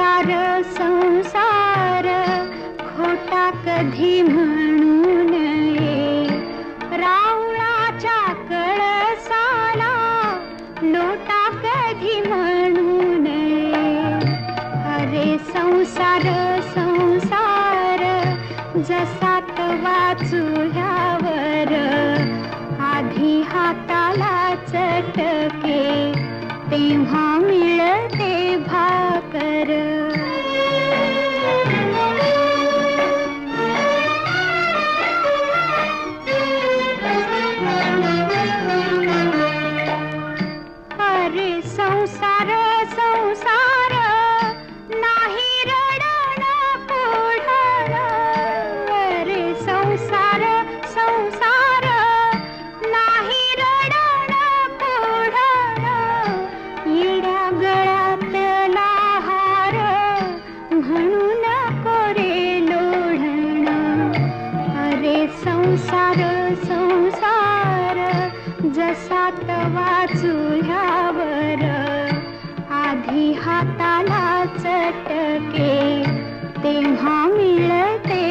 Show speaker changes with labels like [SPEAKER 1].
[SPEAKER 1] सार संसार खोटा कधी म्हणू नये. रावणाच्या कळसाला लोटा कधी म्हणू नये. अरे संसार संसार जसा तवा चुल्यावर आधी हाताला चटके तेव्हा मिळते भाकर. सार संसार जसा तवा चुल्यावर आधी हाताला चटके तेव्हा मिळते